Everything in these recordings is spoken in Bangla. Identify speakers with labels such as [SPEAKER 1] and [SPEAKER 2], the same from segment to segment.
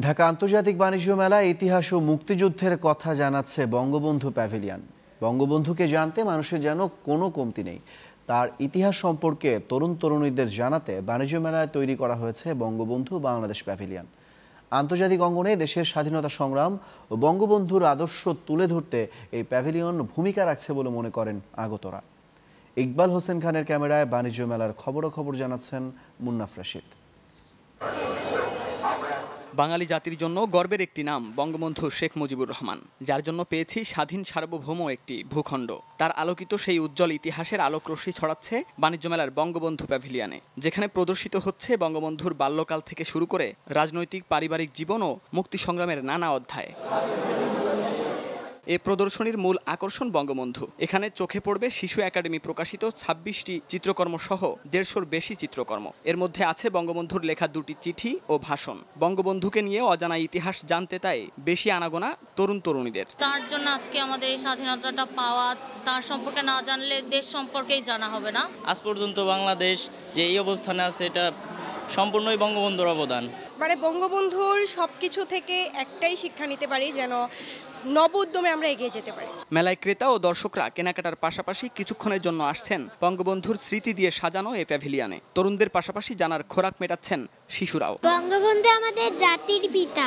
[SPEAKER 1] ঢাকা আন্তর্জাতিক বাণিজ্য মেলায় ইতিহাস ও মুক্তিযুদ্ধের কথা জানাচ্ছে বঙ্গবন্ধু প্যাভিলিয়ন। বঙ্গবন্ধুকে জানতে মানুষের যেন কোনো কমতি নেই। তার ইতিহাস সম্পর্কে তরুণ তরুণীদের জানাতে বাণিজ্য মেলায় তৈরি করা হয়েছে বঙ্গবন্ধু বাংলাদেশ প্যাভিলিয়ন। আন্তর্জাতিক অঙ্গনে দেশের স্বাধীনতা সংগ্রাম ও বঙ্গবন্ধুর আদর্শ তুলে ধরতে এই প্যাভিলিয়ন ভূমিকা রাখছে বলে মনে করেন আগতরা। ইকবাল হোসেন খানের ক্যামেরায় বাণিজ্য মেলার খবরাখবর জানাচ্ছেন মুন্নাফ রশিদ।
[SPEAKER 2] বাঙালি জাতির জন্য গর্বের একটি নাম, বঙ্গবন্ধু শেখ মুজিবুর রহমান। যার জন্য পেয়েছি স্বাধীন সার্বভৌম একটি ভূখণ্ড। তার আলোকিত সেই উজ্জ্বল ইতিহাসের আলোক রশ্মি ছড়াচ্ছে বাণিজ্য মেলার বঙ্গবন্ধু প্যাভিলিয়নে, যেখানে প্রদর্শিত হচ্ছে বঙ্গবন্ধুর বাল্যকাল থেকে শুরু করে রাজনৈতিক, পারিবারিক জীবন ও মুক্তি সংগ্রামের নানা অধ্যায়। এ প্রদর্শনীর মূল আকর্ষণ বঙ্গবন্ধু। এখানে চোখে পড়বে শিশু একাডেমি প্রকাশিত ছাব্বিশটি চিত্রকর্ম সহ দেড়শোর বেশি চিত্রকর্ম। এর মধ্যে আছে বঙ্গবন্ধুর লেখা দুটি চিঠি ও ভাষণ। বঙ্গবন্ধুকে নিয়ে অজানা ইতিহাস জানতে তাই বেশি আনাগোনা তরুণ তরুণীদের।
[SPEAKER 3] তার জন্য আজকে আমাদের এই স্বাধীনতাটা পাওয়া তার সম্পর্কে না জানলে দেশ সম্পর্কেই জানা হবে না।
[SPEAKER 4] আজ পর্যন্ত বাংলাদেশ যে এই অবস্থানে আছে এটা সম্পূর্ণই বঙ্গবন্ধুর অবদান।
[SPEAKER 5] মানে বঙ্গবন্ধুর সব কিছু থেকে একটাই শিক্ষা নিতে পারি যেন নব উদ্যমে আমরা এগিয়ে যেতে পারি।
[SPEAKER 2] মেলায় ক্রেতা ও দর্শকরা কেনাকাটার পাশাপাশি কিছুক্ষণের জন্য আসছেন বঙ্গবন্ধুর স্মৃতি দিয়ে সাজানো এ প্যাভিলিয়নে। তরুণদের পাশাপাশি জানার খোরাক মেটাচ্ছেন শিশুরাও।
[SPEAKER 6] বঙ্গবন্ধু আমাদের জাতির পিতা।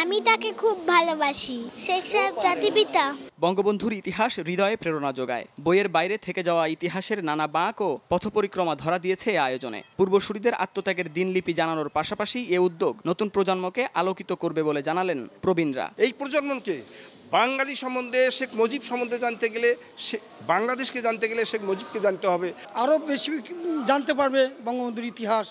[SPEAKER 6] আমি তাকে খুব ভালোবাসি। শেখ সাহেব জাতির পিতা।
[SPEAKER 2] বঙ্গবন্ধুর ইতিহাস হৃদয়ে প্রেরণা যোগায়। বইয়ের বাইরে থেকে যাওয়া ইতিহাসের নানা বাঁক ও পথপরিক্রমা ধরা দিয়েছে এ আয়োজনে। পূর্বসূরিদের আত্মত্যাগের দিনলিপি জানানোর পাশাপাশি এ উদ্যোগ নতুন প্রজন্মকে আলোকিত করবে বলে জানালেন প্রবীণরা।
[SPEAKER 7] এই প্রজন্মকে বাঙালি সম্বন্ধে শেখ মুজিব সম্বন্ধে জানতে গেলে সে বাংলাদেশকে জানতে গেলে শেখ মুজিবকে জানতে হবে।
[SPEAKER 8] আরও বেশি জানতে পারবে বঙ্গবন্ধুর ইতিহাস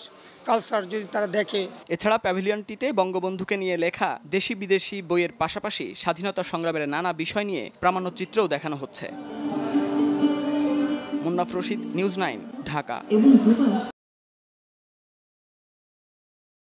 [SPEAKER 8] কালচার যদি তারা দেখে।
[SPEAKER 2] এছাড়া প্যাভিলিয়নটিতে বঙ্গবন্ধুকে নিয়ে লেখা দেশি বিদেশি বইয়ের পাশাপাশি স্বাধীনতা সংগ্রামের নানা বিষয় নিয়ে প্রামাণ্যচিত্রও দেখানো হচ্ছে। Munnaf Rashid news nine Dhaka.